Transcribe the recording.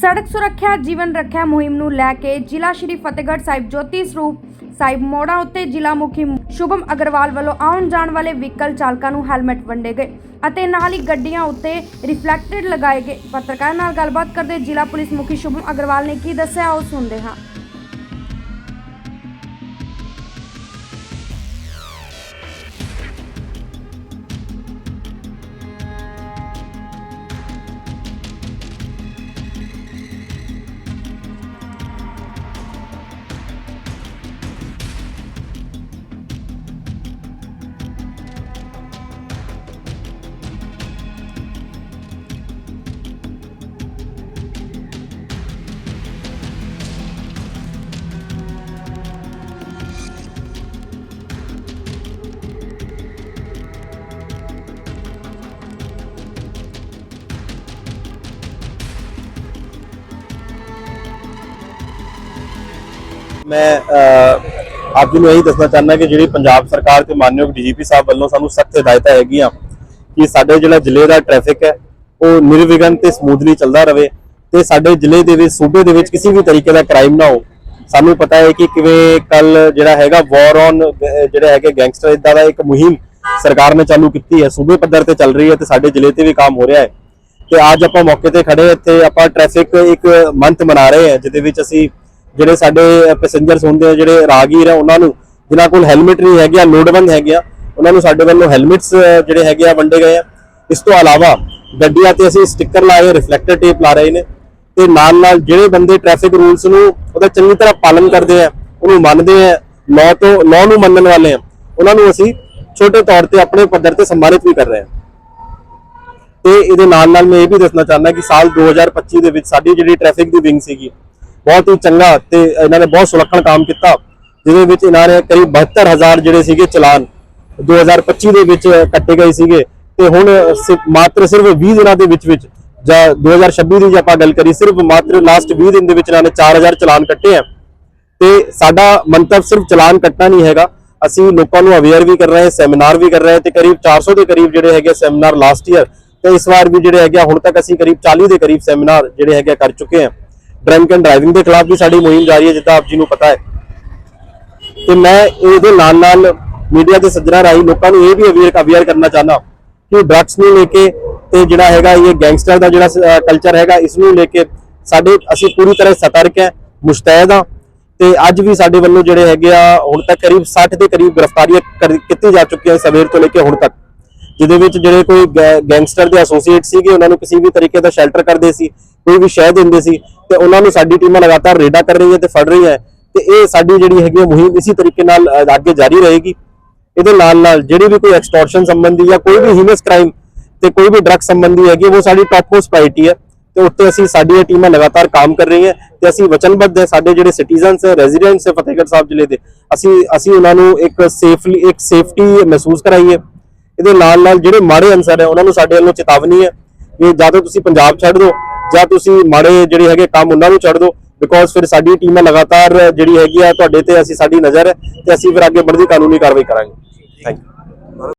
ਸੜਕ ਸੁਰੱਖਿਆ, ਜੀਵਨ ਰੱਖਿਆ ਮੁਹਿੰਮ ਨੂੰ ਲੈ ਕੇ ਜ਼ਿਲ੍ਹਾ ਸ਼੍ਰੀ ਫਤਿਹਗੜ੍ਹ ਸਾਹਿਬ ਜੋਤੀ ਸਰੂਪ ਸਾਹਿਬ ਮੋੜਾ ਉੱਤੇ ਜ਼ਿਲ੍ਹਾ ਮੁਖੀ ਸ਼ੁਭਮ ਅਗਰਵਾਲ ਵੱਲੋਂ ਆਉਣ ਜਾਣ ਵਾਲੇ ਵਹੀਕਲ ਚਾਲਕਾਂ ਨੂੰ ਹੈਲਮਟ ਵੰਡੇ ਗਏ ਅਤੇ ਨਾਲ ਹੀ ਗੱਡੀਆਂ ਉੱਤੇ ਰਿਫਲੈਕਟਡ ਲਗਾਏ ਗਏ। ਪੱਤਰਕਾਰਾਂ ਨਾਲ ਗੱਲਬਾਤ ਕਰਦੇ ਜ਼ਿਲ੍ਹਾ ਪੁਲਿਸ ਮੁਖੀ ਸ਼ੁਭਮ ਅਗਰਵਾਲ ਨੇ ਕੀ ਦੱਸਿਆ, ਉਹ ਸੁਣਦੇ ਹਾਂ। ਮੈਂ ਆਪ ਜੀ ਨੂੰ ਇਹੀ ਦੱਸਣਾ ਚਾਹੁੰਦਾ ਕਿ ਜਿਹੜੀ ਪੰਜਾਬ ਸਰਕਾਰ ਤੇ ਮਾਨਯੋਗ ਡੀਜੀਪੀ ਸਾਹਿਬ ਵੱਲੋਂ ਸਾਨੂੰ ਸਖਤ ਹਦਾਇਤਾਂ ਹੈਗੀਆਂ ਕਿ ਸਾਡੇ ਜਿਹੜਾ ਜ਼ਿਲ੍ਹੇ ਦਾ ਟ੍ਰੈਫਿਕ ਹੈ, ਉਹ ਨਿਰਵਿਘਨ ਤੇ ਸਮੂਥਲੀ ਚੱਲਦਾ ਰਹੇ ਤੇ ਸਾਡੇ ਜ਼ਿਲ੍ਹੇ ਦੇ ਵਿੱਚ, ਸੂਬੇ ਦੇ ਵਿੱਚ ਕਿਸੇ ਵੀ ਤਰੀਕੇ ਦਾ ਕ੍ਰਾਈਮ ਨਾ ਹੋ। ਸਾਨੂੰ ਪਤਾ ਹੈ ਕਿ ਕਿਵੇਂ ਕੱਲ ਜਿਹੜਾ ਹੈਗਾ ਵਾਰ ਔਨ ਜਿਹੜੇ ਹੈਗੇ ਗੈਂਗਸਟਰ ਇਦਾਂ ਦਾ ਇੱਕ ਮੁਹਿੰਮ ਸਰਕਾਰ ਨੇ ਚਾਲੂ ਕੀਤੀ ਹੈ। ਸੂਬੇ ਪੱਧਰ ਤੇ ਚੱਲ ਰਹੀ ਹੈ ਤੇ ਸਾਡੇ ਜ਼ਿਲ੍ਹੇ ਤੇ ਵੀ ਕੰਮ ਹੋ ਰਿਹਾ ਹੈ। ਤੇ ਅੱਜ ਆਪਾਂ ਮੌਕੇ ਤੇ ਖੜੇ ਹਾਂ, ਇੱਥੇ ਆਪਾਂ ਟ੍ਰੈਫਿਕ ਇੱਕ ਮੰਥ ਮਨਾ ਰਹੇ ਹਾਂ, ਜਿਹਦੇ ਵਿੱਚ ਅਸੀਂ ਜਿਹੜੇ ਸਾਡੇ ਪੈਸੇਂਜਰਸ ਹੁੰਦੇ ਆ, ਜਿਹੜੇ ਰਾਹਗੀਰ ਆ, ਉਹਨਾਂ ਨੂੰ, ਜਿਨ੍ਹਾਂ ਕੋਲ ਹੈਲਮਟ ਨਹੀਂ ਹੈਗੇ ਆ ਲੋੜਵੰਦ ਹੈਗੇ ਆ, ਉਹਨਾਂ ਨੂੰ ਸਾਡੇ ਵੱਲੋਂ ਹੈਲਮਟਸ ਜਿਹੜੇ ਹੈਗੇ ਆ, ਵੰਡੇ ਗਏ ਆ। ਇਸ ਤੋਂ ਇਲਾਵਾ ਗੱਡੀਆਂ ਤੇ ਅਸੀਂ ਸਟicker ਲਾਏ ਰਿਫਲੈਕਟਰ ਟੇਪ ਲਾ ਰਹੇ ਨੇ। ਤੇ ਨਾਲ ਨਾਲ ਜਿਹੜੇ ਬੰਦੇ ਟ੍ਰੈਫਿਕ ਰੂਲਸ ਨੂੰ ਉਹਦਾ ਚੰਗੀ ਤਰ੍ਹਾਂ ਪਾਲਨ ਕਰਦੇ ਆ, ਉਹਨੂੰ ਮੰਨਦੇ ਆ ਲਾਅ ਤੋਂ ਲਾਅ ਨੂੰ ਮੰਨਣ ਵਾਲੇ ਆ, ਉਹਨਾਂ ਨੂੰ ਅਸੀਂ ਛੋਟੇ ਤੌਰ ਤੇ ਆਪਣੇ ਪੱਧਰ ਤੇ ਸਨਮਾਨਿਤ ਵੀ ਕਰ ਰਹੇ ਹਾਂ ਤੇ ਇਹਦੇ ਨਾਲ ਨਾਲ ਮੈਂ ਇਹ ਵੀ ਦੱਸਣਾ ਚਾਹੁੰਦਾ ਕਿ ਸਾਲ 2025 ਦੇ ਵਿੱਚ ਸਾਡੀ ਜਿਹੜੀ ਟ੍ਰੈਫਿਕ ਦੀ ਵਿੰਗ ਸੀਗੀ ਬਹੁਤ ਹੀ ਚੰਗਾ ਤੇ ਇਹਨਾਂ ਨੇ ਬਹੁਤ ਸੁਲੱਖਣ ਕੰਮ ਕੀਤਾ ਜਿਹਦੇ ਵਿੱਚ ਇਹਨਾਂ ਨੇ ਕਰੀਬ 72000 ਜਿਹੜੇ ਸੀਗੇ ਚਲਾਨ 2025 ਦੇ ਵਿੱਚ ਕੱਟੇ ਗਏ ਸੀਗੇ ਤੇ ਹੁਣ ਸਿ- ਮਾਤਰ ਸਿਰਫ 20 ਦਿਨਾਂ ਦੇ ਵਿੱਚ ਵਿੱਚ ਜਾਂ 2026 ਦੀ ਜੇ ਆਪਾਂ ਗੱਲ ਕਰੀ ਸਿਰਫ ਮਾਤਰ ਲਾਸਟ 20 ਦਿਨ ਦੇ ਵਿੱਚ ਇਹਨਾਂ ਨੇ 4000 ਚਲਾਨ ਕੱਟੇ ਆ। ਤੇ ਸਾਡਾ ਮੰਤਵ ਸਿਰਫ ਚਲਾਨ ਕੱਟਣਾ ਨਹੀਂ ਹੈਗਾ ਅਸੀਂ ਲੋਕਾਂ ਨੂੰ ਅਵੇਅਰ ਵੀ ਕਰ ਰਹੇ ਹਾਂ ਸੈਮੀਨਾਰ ਵੀ ਕਰ ਰਹੇ ਹਾਂ ਤੇ ਕਰੀਬ 400 ਦੇ ਕਰੀਬ ਜਿਹੜੇ ਹੈਗੇ ਸੈਮੀਨਾਰ ਲਾਸਟ ਈਅਰ ਤੇ ਇਸ ਵਾਰ ਵੀ ਜਿਹੜੇ ਹੈਗੇ ਆ, ਹੁਣ ਤੱਕ ਅਸੀਂ ਕਰੀਬ 40 ਦੇ ਕਰੀਬ ਸੈਮੀਨਾਰ ਜਿਹੜੇ ਹੈਗੇ ਆ ਕਰ ਚੁੱਕੇ ਹਾਂ ਡਰੰਕ ਐਂਡ ਡਰਾਈਵਿੰਗ ਦੇ ਖਿਲਾਫ ਵੀ ਸਾਡੀ ਮੁਹਿੰਮ ਜਾਰੀ ਹੈ, ਜਿੱਦਾਂ ਆਪ ਜੀ ਨੂੰ ਪਤਾ ਹੈ। ਤੇ ਮੈਂ ਇਹਦੇ ਨਾਲ ਨਾਲ ਮੀਡੀਆ ਦੇ ਸੱਜਣਾ ਰਾਹੀਂ ਲੋਕਾਂ ਨੂੰ ਇਹ ਵੀ ਅਵੇਅਰ ਅਵੇਅਰ ਕਰਨਾ ਚਾਹੁੰਦਾ ਕਿ ਡਰੱਗਸ ਨੂੰ ਲੈ ਕੇ ਤੇ ਜਿਹੜਾ ਹੈਗਾ ਇਹ ਗੈਂਗਸਟਰ ਦਾ ਜਿਹੜਾ ਕਲਚਰ ਹੈਗਾ, ਇਸ ਨੂੰ ਲੈ ਕੇ ਸਾਡੇ, ਅਸੀਂ ਪੂਰੀ ਤਰ੍ਹਾਂ ਸਤਰਕ ਹੈ, ਮੁਸ਼ਤੈਦ ਹਾਂ। ਤੇ ਅੱਜ ਵੀ ਸਾਡੇ ਵੱਲੋਂ ਜਿਹੜੇ ਹੈਗੇ ਆ, ਹੁਣ ਤੱਕ ਕਰੀਬ 60 ਦੇ ਕਰੀਬ ਗ੍ਰਿਫਤਾਰੀਆਂ ਕਰ- ਕੀਤੀ ਜਾ ਚੁੱਕੀਆਂ ਸਵੇਰ ਤੋਂ ਲੈ ਕੇ ਹੁਣ ਤੱਕ। ਜਿਹਦੇ ਵਿੱਚ ਜਿਹੜੇ ਕੋਈ ਗੈ- ਗੈਂਗਸਟਰ ਦੇ ਐਸੋਸੀਏਟ ਸੀਗੇ ਉਹਨਾਂ ਨੂੰ ਕਿਸੇ ਵੀ ਤਰੀਕੇ ਦਾ ਸ਼ੈਲਟਰ ਕਰਦੇ ਸੀ ਕੋਈ ਵੀ ਸ਼ਹਿ ਦਿੰਦੇ ਸੀ ਤੇ ਉਹਨਾਂ ਨੂੰ ਸਾਡੀ ਟੀਮਾਂ ਲਗਾਤਾਰ ਰੇਡਾ ਕਰ ਰਹੀ ਹੈ ਤੇ ਫੜ ਰਹੀਆਂ। ਹੈ ਤੇ ਇਹ ਸਾਡੀ ਜਿਹੜੀ ਹੈਗੀ ਹੈ ਮੁਹਿੰਮ ਇਸੇ ਤਰੀਕੇ ਨਾਲ ਅ, ਅੱਗੇ ਜਾਰੀ ਰਹੇਗੀ। ਇਹਦੇ ਨਾਲ ਨਾਲ ਜਿਹੜੀ ਵੀ ਕੋਈ ਐਕਸਟੋਰਸ਼ਨ ਸੰਬੰਧੀ ਜਾਂ ਕੋਈ ਵੀ ਹਿਊਮਸ ਕ੍ਰਾਈਮ ਤੇ ਕੋਈ ਵੀ ਡਰਗ ਸੰਬੰਧੀ ਹੈਗੀ ਉਹ ਸਾਡੀ ਟਾਪ ਮੋਸਟ ਪ੍ਰਾਇੋਰਟੀ ਹੈ ਤੇ ਉੱਤੇ ਅਸੀਂ ਸਾਡੀਆਂ ਟੀਮਾਂ ਲਗਾਤਾਰ ਕੰਮ ਕਰ ਰਹੀਆਂ ਤੇ ਅਸੀਂ ਵਚਨਬੱਧ ਹੈ ਸਾਡੇ ਜਿਹੜੇ ਸਿਟੀਜ਼ਨਸ ਹੈ ਰੈਜ਼ੀਡੈਂਟਸ ਹੈ ਫਤਿਹਗੜ੍ਹ ਸਾਹਿਬ ਜ਼ਿਲ੍ਹੇ ਦੇ ਅਸੀਂ ਅਸੀਂ ਉਹਨਾਂ ਨੂੰ ਇੱਕ ਸੇਫਲੀ ਇੱਕ ਸੇਫਟੀ ਮਹਿਸੂਸ ਕਰਾਈਏ। ਇਹਦੇ ਨਾਲ ਨਾਲ ਜਿਹੜੇ ਮਾੜੇ ਅਨਸਰ ਹੈ, ਉਹਨਾਂ ਨੂੰ ਸਾਡੇ ਵੱਲੋਂ ਚੇਤਾਵਨੀ ਹੈ ਕਿ ਜਾਂ ਤਾਂ ਤੁਸੀਂ ਪੰਜਾਬ ਛੱਡ ਦਿਓ, ਜਾਂ ਤੁਸੀਂ ਮਾੜੇ ਜਿਹੜੇ ਹੈਗੇ ਕੰਮ ਉਹਨਾਂ ਨੂੰ ਛੱਡ ਦਿਓ ਬਿਕੋਜ਼ ਫਿਰ ਸਾਡੀ ਟੀਮ ਹੈ ਲਗਾਤਾਰ ਜਿਹੜੀ ਹੈਗੀ ਆ, ਤੁਹਾਡੇ ਤੇ ਅਸੀਂ ਸਾਡੀ ਨਜ਼ਰ ਹੈ ਤੇ ਅਸੀਂ ਫਿਰ ਅੱਗੇ ਬਣਦੀ ਕਾਨੂੰਨੀ ਕਾਰਵਾਈ ਕਰਾਂਗੇ। Thank you